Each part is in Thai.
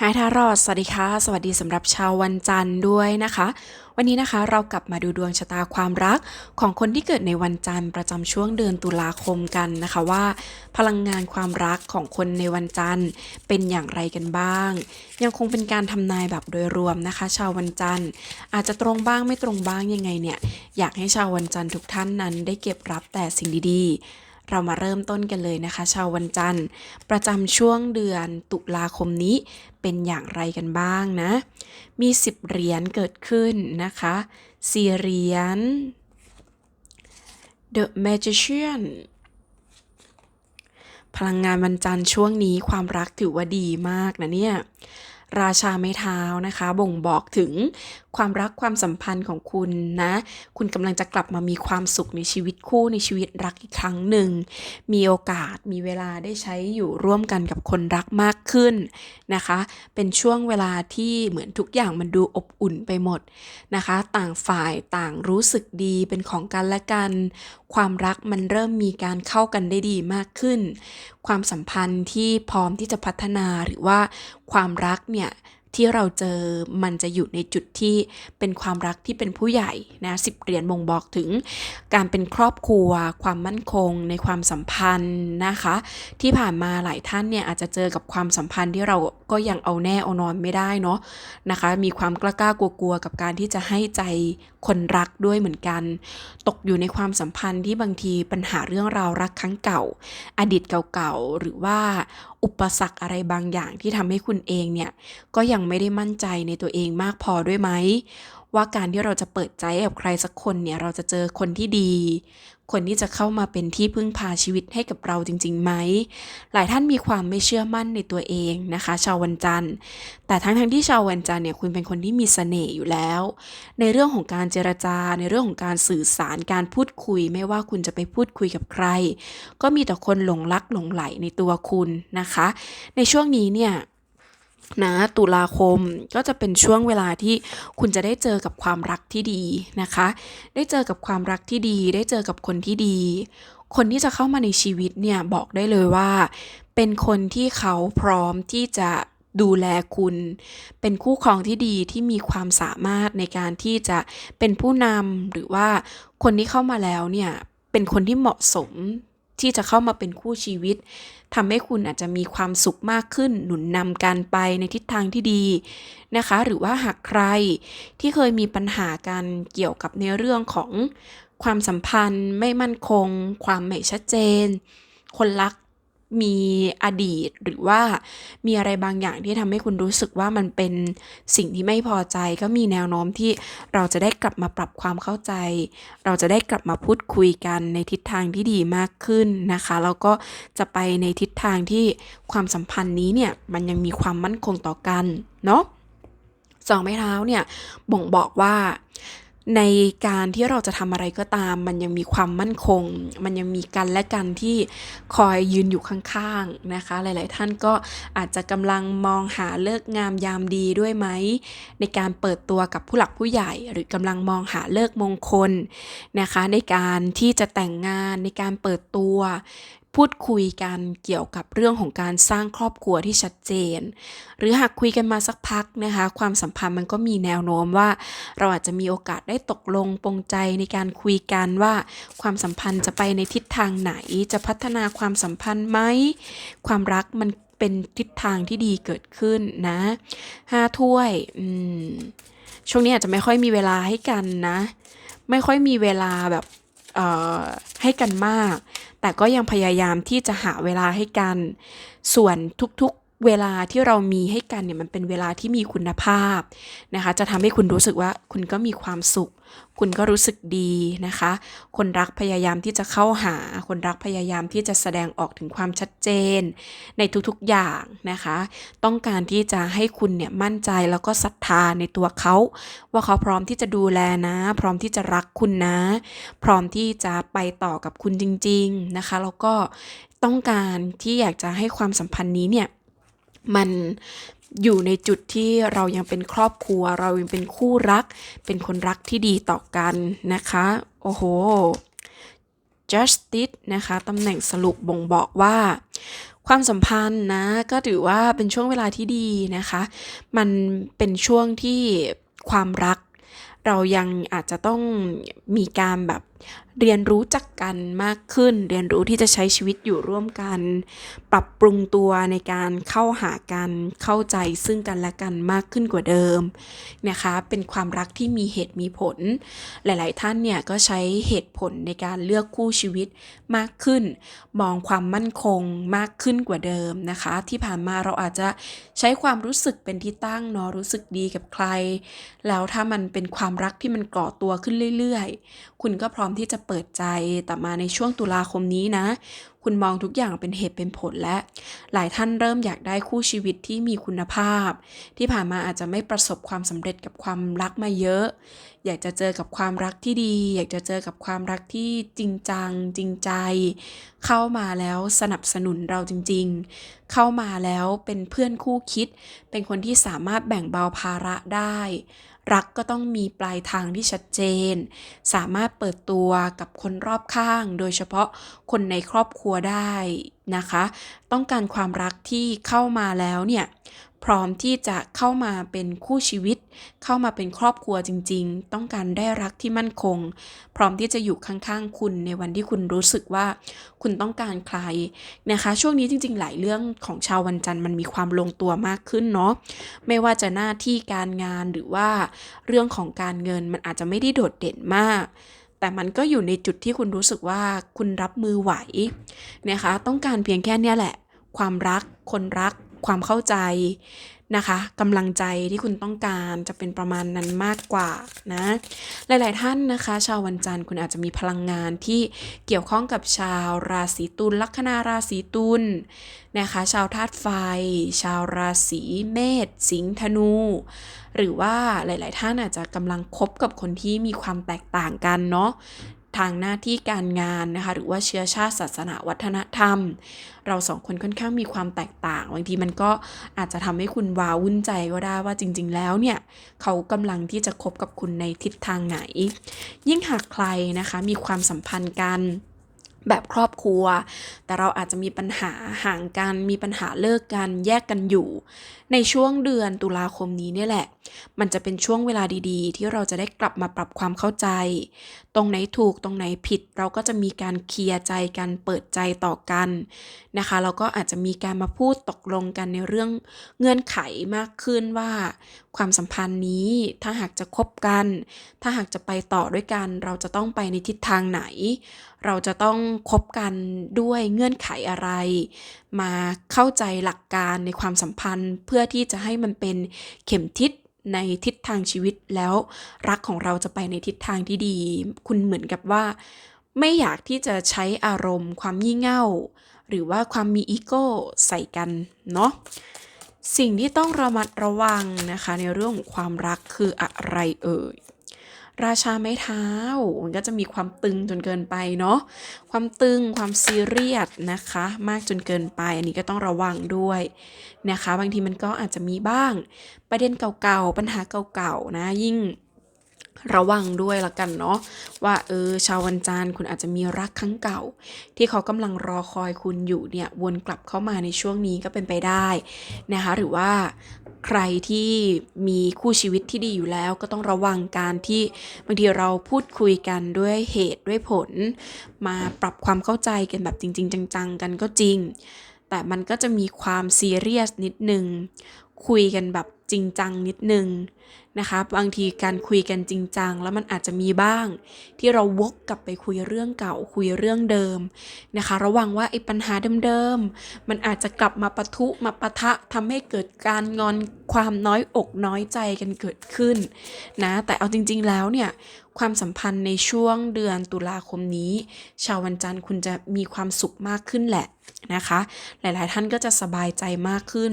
ฮายทารอดสวัสดีค่ะ สวัสดีสำหรับชาววันจันทร์ด้วยนะคะ วันนี้นะคะเรากลับมาดูดวงชะตาความรักของคนที่เกิดในวันจันทร์ประจำช่วงเดือนตุลาคมกันนะคะว่า พลังงานความรักของคนในวันจันทร์เป็นอย่างไรกันบ้าง ยังคงเป็นการทำนายแบบโดยรวมนะคะ ชาววันจันทร์อาจจะตรงบ้างไม่ตรงบ้างยังไงเนี่ย อยากให้ชาววันจันทร์ทุกท่านนั้นได้เก็บรับแต่สิ่งดีๆ เรามาเริ่มต้นกันเลยนะคะ ชาววันจันทร์ ประจำช่วงเดือนตุลาคมนี้เป็นอย่างไรกันบ้างนะ มี 10 เหรียญเกิดขึ้นนะคะสี่เหรียญ The Magician พลังงานวันจันทร์ช่วงนี้ความรักถือว่าดีมากนะเนี่ย ราชาไม้เท้านะคะ บ่งบอกถึงความรักความสัมพันธ์ของคุณนะ คุณกำลังจะกลับมามีความสุขในชีวิตคู่ในชีวิตรักอีกครั้งหนึ่ง มีโอกาสมีเวลาได้ใช้อยู่ร่วมกันกับคนรักมากขึ้นนะคะ เป็นช่วงเวลาที่เหมือนทุกอย่างมันดูอบอุ่นไปหมดนะคะ ต่างฝ่ายต่างรู้สึกดีเป็นของกันและกัน ความรักมันเริ่มมีการเข้ากันได้ดีมากขึ้น ความสัมพันธ์ที่พร้อมที่จะพัฒนาหรือว่าความรักเนี่ยที่เราเจอมันจะอยู่ในจุดที่เป็นความรักที่เป็นผู้ใหญ่นะสิบเหรียญบ่งบอกถึง การเป็นครอบครัว ความมั่นคง ในความสัมพันธ์นะคะ ที่ผ่านมาหลายท่านเนี่ยอาจจะเจอกับความสัมพันธ์ที่เราก็ยังเอาแน่เอานอนไม่ได้เนาะนะคะ มีความกล้ากลัวกลัวๆกับการที่จะให้ใจ คนรักด้วยเหมือนกัน ตกอยู่ในความสัมพันธ์ที่บางทีปัญหาเรื่องราวรักครั้งเก่า อดีตเก่าๆ หรือว่าอุปสรรคอะไรบางอย่างที่ทำให้คุณเองเนี่ย ก็ยังไม่ได้มั่นใจในตัวเองมากพอด้วยไหมว่าการที่เราจะเปิดใจกับใครสักคนเนี่ยเราจะเจอคนที่ดี คนที่จะเข้ามาเป็นที่พึ่งพาชีวิตให้กับเราจริงๆไหม หลายท่านมีความไม่เชื่อมั่นในตัวเองนะคะ ชาววันจันทร์ แต่ทั้งทั้งๆที่ชาววันจันทร์เนี่ยคุณเป็นคนที่มีเสน่ห์อยู่แล้ว ในเรื่องของการเจรจา ในเรื่องของการสื่อสารการพูดคุย ไม่ว่าคุณจะไปพูดคุยกับใคร ก็มีแต่คนหลงรักหลงไหลในตัวคุณนะคะ ในช่วงนี้เนี่ย นะตุลาคมก็จะเป็นช่วงเวลาที่คุณจะได้เจอกับความรักที่ดีนะคะ ได้เจอกับความรักที่ดี ได้เจอกับคนที่ดี คนที่จะเข้ามาในชีวิตเนี่ยบอกได้เลยว่า เป็นคนที่เขาพร้อมที่จะดูแลคุณ เป็นคู่ครองที่ดีที่มีความสามารถในการที่จะเป็นผู้นำหรือว่าคนที่เข้ามาแล้วเนี่ยเป็นคนที่เหมาะสม ที่จะเข้ามาเป็นคู่ชีวิตทำให้คุณอาจจะมีความสุขมากขึ้น หนุนนำการไปในทิศทางที่ดีนะคะ หรือว่าหากใครที่เคยมีปัญหากันเกี่ยวกับในเรื่องของความสัมพันธ์ ไม่มั่นคง ความไม่ชัดเจน คนรัก มีอดีตหรือว่ามีอะไรบางอย่างที่ทำให้คุณรู้สึกว่ามันเป็นสิ่งที่ไม่พอใจ ก็มีแนวโน้มที่เราจะได้กลับมาปรับความเข้าใจ เราจะได้กลับมาพูดคุยกันในทิศทางที่ดีมากขึ้นนะคะแล้วก็จะไปในทิศทางที่ความสัมพันธ์นี้เนี่ยมันยังมีความมั่นคงต่อกันเนาะสองไม้เท้าเนี่ยบ่งบอกว่า ในการที่เราจะทำอะไรก็ตาม มันยังมีความมั่นคง มันยังมีกันและกันที่คอยยืนอยู่ข้างๆนะคะ หลาย ๆ ท่านก็อาจจะกำลังมองหาเลิกงามยามดีด้วยไหม ในการเปิดตัวกับผู้หลักผู้ใหญ่ หรือกำลังมองหาเลิกมงคลนะคะ ในการที่จะแต่งงานในการเปิดตัว พูดคุยกันเกี่ยวกับเรื่องของการสร้างครอบครัวที่ชัดเจน หรือหากคุยกันมาสักพักนะคะ ความสัมพันธ์มันก็มีแนวโน้มว่า เราอาจจะมีโอกาสได้ตกลงปรงใจในการคุยกันว่า ความสัมพันธ์จะไปในทิศทางไหน จะพัฒนาความสัมพันธ์ไหม ความรักมันเป็นทิศทางที่ดีเกิดขึ้นนะห้าถ้วยช่วงนี้อาจจะไม่ค่อยมีเวลาให้กันนะ ไม่ค่อยมีเวลาแบบ ให้กันมาก แต่ก็ยังพยายามที่จะหาเวลาให้กัน ส่วนทุกๆ เวลาที่เรามีให้กันเนี่ยมันเป็นเวลาที่มีคุณภาพนะคะ จะทำให้คุณรู้สึกว่าคุณก็มีความสุข คุณก็รู้สึกดีนะคะ คนรักพยายามที่จะเข้าหา คนรักพยายามที่จะแสดงออกถึงความชัดเจน ในทุกๆอย่างนะคะ ต้องการที่จะให้คุณเนี่ยมั่นใจแล้วก็ศรัทธาในตัวเขา ว่าเขาพร้อมที่จะดูแลนะ พร้อมที่จะรักคุณนะ พร้อมที่จะไปต่อกับคุณจริง ๆนะคะ แล้วก็ต้องการที่อยากจะให้ความสัมพันธ์นี้เนี่ย มันอยู่ในจุดที่เรายังเป็นครอบครัว เรายังเป็นคู่รัก เป็นคนรักที่ดีต่อกันนะคะ โอ้โห justice นะคะตำแหน่งสรุปบ่งบอกว่า ความสัมพันธ์นะ ก็ถือว่าเป็นช่วงเวลาที่ดีนะคะ มันเป็นช่วงที่ความรัก เรายังอาจจะต้องมีการแบบเรียนรู้จักกันมากขึ้น เรียนรู้ที่จะใช้ชีวิตอยู่ร่วมกัน ปรับปรุงตัวในการเข้าหากัน เข้าใจซึ่งกันและกันมากขึ้นกว่าเดิมนะคะ เป็นความรักที่มีเหตุมีผล หลาย ๆ ท่านเนี่ยก็ใช้เหตุผลในการเลือกคู่ชีวิตมากขึ้น มองความมั่นคงมากขึ้นกว่าเดิมนะคะ ที่ผ่านมาเราอาจจะใช้ความรู้สึกเป็นที่ตั้งเนาะ รู้สึกดีกับใคร แล้วถ้ามันเป็นความรักที่มันก่อตัวขึ้นเรื่อย ๆ คุณก็พร้อมที่จะเปิดใจแต่มาในช่วงตุลาคมนี้นะ คุณมองทุกอย่างเป็นเหตุเป็นผลและหลายท่านเริ่มอยากได้คู่ชีวิตที่มีคุณภาพ ที่ผ่านมาอาจจะไม่ประสบความสำเร็จกับความรักมาเยอะ อยากจะเจอกับความรักที่ดี อยากจะเจอกับความรักที่จริงจัง จริงใจ เข้ามาแล้วสนับสนุนเราจริง ๆ เข้ามาแล้วเป็นเพื่อนคู่คิด เป็นคนที่สามารถแบ่งเบาภาระได้รักก็ต้องมีปลายทางที่ชัดเจน สามารถเปิดตัวกับคนรอบข้าง โดยเฉพาะคนในครอบครัวได้นะคะ ต้องการความรักที่เข้ามาแล้วเนี่ยพร้อมที่จะเข้ามาเป็นคู่ชีวิต เข้ามาเป็นครอบครัวจริง ๆ ต้องการได้รักที่มั่นคง พร้อมที่จะอยู่ข้างๆ คุณในวันที่คุณรู้สึกว่าคุณต้องการใครนะคะ ช่วงนี้จริง ๆ หลายเรื่องของชาววันจันทร์มันมีความลงตัวมากขึ้นเนาะไม่ว่าจะหน้าที่การงานหรือว่าเรื่องของการเงินมันอาจจะไม่ได้โดดเด่นมาก แต่มันก็อยู่ในจุดที่คุณรู้สึกว่าคุณรับมือไหวนะคะ ต้องการเพียงแค่เนี้ยแหละ ความรัก คนรัก ความเข้าใจ นะคะกำลังใจที่คุณต้องการจะเป็นประมาณนั้นมากกว่านะหลาย ๆ ท่านนะคะ ชาววันจันทร์คุณอาจจะมีพลังงานที่เกี่ยวข้องกับชาวราศีตุลลัคนาราศีตุลนะคะ ชาวธาตุไฟ ชาวราศีเมษสิงห์ธนู หรือว่าหลาย ๆ ท่านอาจจะกำลังคบกับคนที่มีความแตกต่างกันเนาะ ทางหน้าที่การงานนะคะ หรือว่าเชื้อชาติศาสนาวัฒนธรรม เราสองคนค่อนข้างมีความแตกต่างบางทีมันก็อาจจะทำให้คุณว้าวุ่นใจก็ได้ว่าจริง ๆ แล้วเนี่ยเขากำลังที่จะคบกับคุณในทิศทางไหน ยิ่งหากใครนะคะมีความสัมพันธ์กันแบบครอบครัว แต่เราอาจจะมีปัญหาห่างกัน มีปัญหาเลิกกัน แยกกันอยู่ ในช่วงเดือนตุลาคมนี้เนี่ยแหละ มันจะเป็นช่วงเวลาดีๆ ที่เราจะได้กลับมาปรับความเข้าใจ ตรงไหนถูกตรงไหนผิด เราก็จะมีการเคลียร์ใจกันเปิดใจต่อกันนะคะเราก็อาจจะมีการมาพูดตกลงกันในเรื่องเงื่อนไขมากขึ้นว่า ความสัมพันธ์นี้ถ้าหากจะคบกัน ถ้าหากจะไปต่อด้วยกัน เราจะต้องไปในทิศทางไหน เราจะต้องคบกันด้วยเงื่อนไขอะไร มาเข้าใจหลักการในความสัมพันธ์เพื่อที่จะให้มันเป็นเข็มทิศ ในทิศทางชีวิตแล้วรักของเราจะไปในทิศทางที่ดี คุณเหมือนกับว่า ไม่อยากที่จะใช้อารมณ์ ความยี่เง่า หรือว่าความมีอีโก้ใส่กันเนาะสิ่งที่ต้องระมัดระวังนะคะในเรื่องของความรักคืออะไรเอ่ย ราชาไม้เท้า มันก็จะมีความตึงจนเกินไปเนาะความตึงความซีเรียสนะคะ มากจนเกินไป อันนี้ก็ต้องระวังด้วยนะคะ บางทีมันก็อาจจะมีบ้าง ประเด็นเก่าๆปัญหาเก่าๆนะยิ่ง ระวังด้วยละกันเนาะว่าเออชาววันจันทร์คุณอาจจะมีรักครั้งเก่า ที่เขากำลังรอคอยคุณอยู่เนี่ยวนกลับเข้ามาในช่วงนี้ก็เป็นไปได้นะคะหรือว่าใครที่มีคู่ชีวิตที่ดีอยู่แล้ว ก็ต้องระวังการที่บางทีเราพูดคุยกันด้วยเหตุด้วยผล มาปรับความเข้าใจกันแบบจริง ๆ จัง ๆ กันก็จริง แต่มันก็จะมีความซีเรียสนิดนึงคุยกันแบบจริงจังนิดนึง นะคะบางทีการคุยกันจริงจังแล้วมันอาจจะมีบ้าง ที่เราวกกลับไปคุยเรื่องเก่าคุยเรื่องเดิมนะคะ ระวังว่าไอ้ปัญหาเดิมๆมันอาจจะกลับมาปะทุมาปะทะทำให้เกิดการงอนความน้อยอกน้อยใจกันเกิดขึ้นนะแต่เอาจริง ๆแล้วเนี่ยความสัมพันธ์ในช่วงเดือนตุลาคมนี้ ชาววันจันทร์คุณจะมีความสุขมากขึ้นแหละนะคะ หลายๆท่านก็จะสบายใจมากขึ้น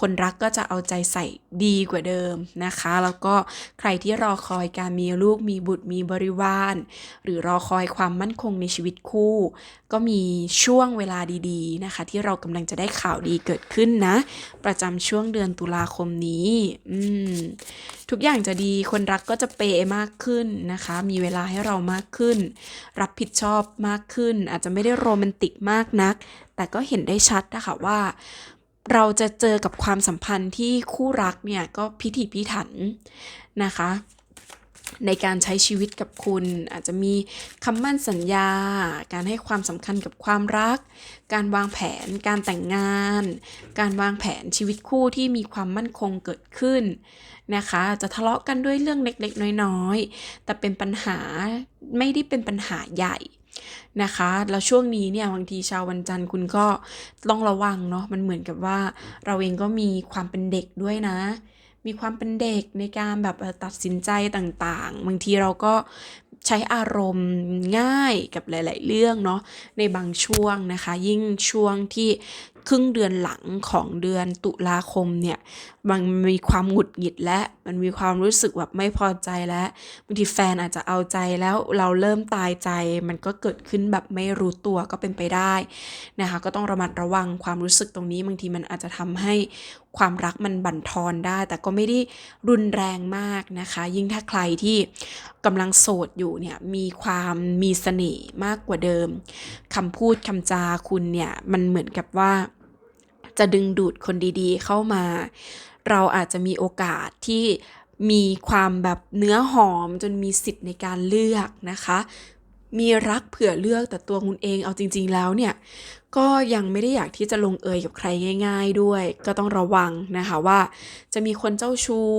คนรักก็จะเอาใจใส่ดีกว่าเดิมนะคะแล้วก็ใครที่รอคอยการมีลูกมีบุตรมีบริวาร หรือรอคอยความมั่นคงในชีวิตคู่ ก็มีช่วงเวลาดีๆนะคะ ที่เรากำลังจะได้ข่าวดีเกิดขึ้นนะ ประจำช่วงเดือนตุลาคมนี้อืมทุกอย่างจะดีคนรักก็จะเปย์มากขึ้นนะคะ มีเวลาให้เรามากขึ้น รับผิดชอบมากขึ้น อาจจะไม่ได้โรแมนติกมากนัก แต่ก็เห็นได้ชัดนะคะว่า เราจะเจอกับความสัมพันธ์ที่คู่รักเนี่ยก็พิถีพิถันนะคะ ในการใช้ชีวิตกับคุณ อาจจะมีคำมั่นสัญญา การให้ความสำคัญกับความรัก การวางแผน การแต่งงาน การวางแผนชีวิตคู่ที่มีความมั่นคงเกิดขึ้นนะคะ จะทะเลาะกันด้วยเรื่องเล็กๆ น้อยๆ แต่เป็นปัญหาไม่ได้เป็นปัญหาใหญ่ นะคะ แล้วช่วงนี้เนี่ยบางทีชาววันจันทร์คุณก็ต้องระวังเนาะมันเหมือนกับว่า เราเองก็มีความเป็นเด็กด้วยนะ มีความเป็นเด็กในการแบบตัดสินใจต่างๆ บางทีเราก็ใช้อารมณ์ง่ายกับหลาย ๆ เรื่องเนาะในบางช่วงนะคะ ยิ่งช่วงที่ครึ่งเดือนหลังของเดือนตุลาคมเนี่ย มันมีความหงุดหงิดและมันมีความรู้สึกแบบไม่พอใจแล้วบางทีแฟนอาจจะเอาใจแล้วเราเริ่มตายใจ มันก็เกิดขึ้นแบบไม่รู้ตัวก็เป็นไปได้นะคะ ก็ต้องระมัดระวังความรู้สึกตรงนี้ บางทีมันอาจจะทำให้ความรักมันบั่นทอนได้ แต่ก็ไม่ได้รุนแรงมากนะคะ ยิ่งถ้าใครที่กำลังโสดอยู่เนี่ยมีความมีเสน่ห์มากกว่าเดิมคำพูดคำจาคุณเนี่ยมันเหมือนกับว่าจะดึงดูดคนดีๆเข้ามา เราอาจจะมีโอกาสที่มีความแบบเนื้อหอมจนมีสิทธิ์ในการเลือกนะคะ มีรักเผื่อเลือกแต่ตัวคุณเองเอาจริง ๆ แล้วเนี่ย ก็ยังไม่ได้อยากที่จะลงเอยกับใครง่าย ๆ ด้วย ก็ต้องระวังนะคะว่า จะมีคนเจ้าชู้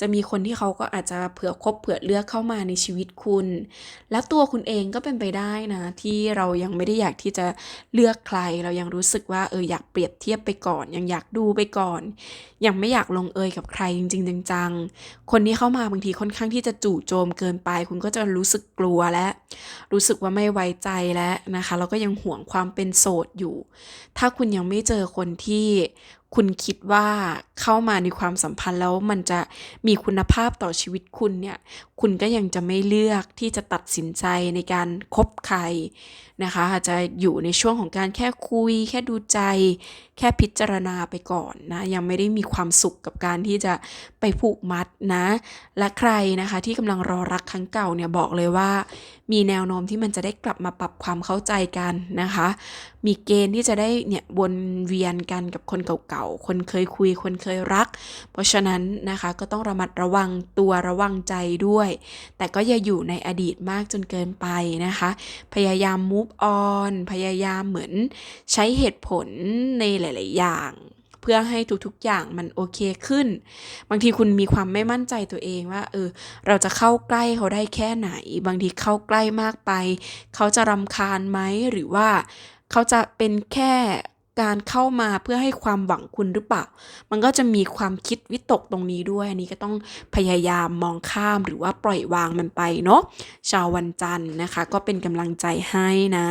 จะมีคนที่เขาก็อาจจะเผื่อคบเผื่อเลือกเข้ามาในชีวิตคุณ แล้วตัวคุณเองก็เป็นไปได้นะ ที่เรายังไม่ได้อยากที่จะเลือกใคร เรายังรู้สึกว่าเอออยากเปรียบเทียบไปก่อน ยังอยากดูไปก่อน ยังไม่อยากลงเอยกับใครจริงๆจังๆคนที่เข้ามาบางทีค่อนข้างที่จะจู่โจมเกินไป คุณก็จะรู้สึกกลัวและ รู้สึกว่าไม่ไว้ใจแล้วนะคะแล้วก็ยังห่วงความเป็นโสโสดอยู่ ถ้าคุณยังไม่เจอคนที่คุณคิดว่าเข้ามาในความสัมพันธ์แล้วมันจะมีคุณภาพต่อชีวิตคุณเนี่ย คุณก็ยังจะไม่เลือกที่จะตัดสินใจในการคบใครนะคะอาจจะอยู่ในช่วงของการแค่คุย แค่ดูใจ แค่พิจารณาไปก่อนนะ ยังไม่ได้มีความสุขกับการที่จะไปผูกมัดนะ และใครนะคะที่กำลังรอรักครั้งเก่าเนี่ยบอกเลยว่า มีแนวโน้มที่มันจะได้กลับมาปรับความเข้าใจกันนะคะ มีเกณฑ์ที่จะได้เนี่ยวนเวียนกันกับคนเก่าๆ คนเคยคุย คนเคยรัก เพราะฉะนั้นนะคะก็ต้องระมัดระวังตัวระวังใจด้วย แต่ก็อย่าอยู่ในอดีตมากจนเกินไปนะคะ พยายาม move on พยายามเหมือนใช้เหตุผลในหลาย ๆ อย่างเพื่อให้ทุกๆ อย่างมันโอเคขึ้น บางทีคุณมีความไม่มั่นใจตัวเองว่า เออ เราจะเข้าใกล้เขาได้แค่ไหน บางทีเข้าใกล้มากไป เขาจะรำคาญไหม หรือว่าเขาจะเป็นแค่ การเข้ามาเพื่อให้ความหวังคุณหรือเปล่า มันก็จะมีความคิดวิตกตรงนี้ด้วย อันนี้ก็ต้องพยายามมองข้ามหรือว่าปล่อยวางมันไปเนาะ ชาววันจันทร์นะคะ ก็เป็นกำลังใจให้นะ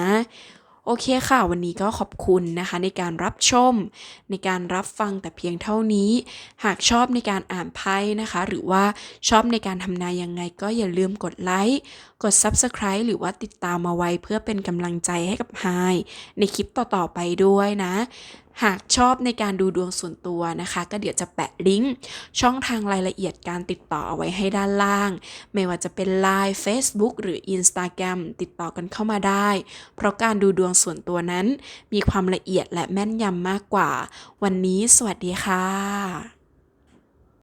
โอเคค่ะ วันนี้ก็ขอบคุณนะคะในการรับชม ในการรับฟังแต่เพียงเท่านี้ หากชอบในการอ่านไพ่นะคะ หรือว่าชอบในการทำนายยังไงก็อย่าลืมกดไลค์กด Subscribe หรือว่าติดตามมาไว้เพื่อเป็นกำลังใจให้กับไฮในคลิปต่อๆไปด้วยนะ หากชอบในการดูดวงส่วนตัวนะคะ ก็เดี๋ยวจะแปะลิงก์ช่องทางรายละเอียดการติดต่อเอาไว้ให้ด้านล่าง ไม่ว่าจะเป็น Line Facebook หรือ Instagram ติดต่อกันเข้ามาได้ เพราะการดูดวงส่วนตัวนั้น มีความละเอียดและแม่นยำมากกว่า วันนี้สวัสดีค่ะ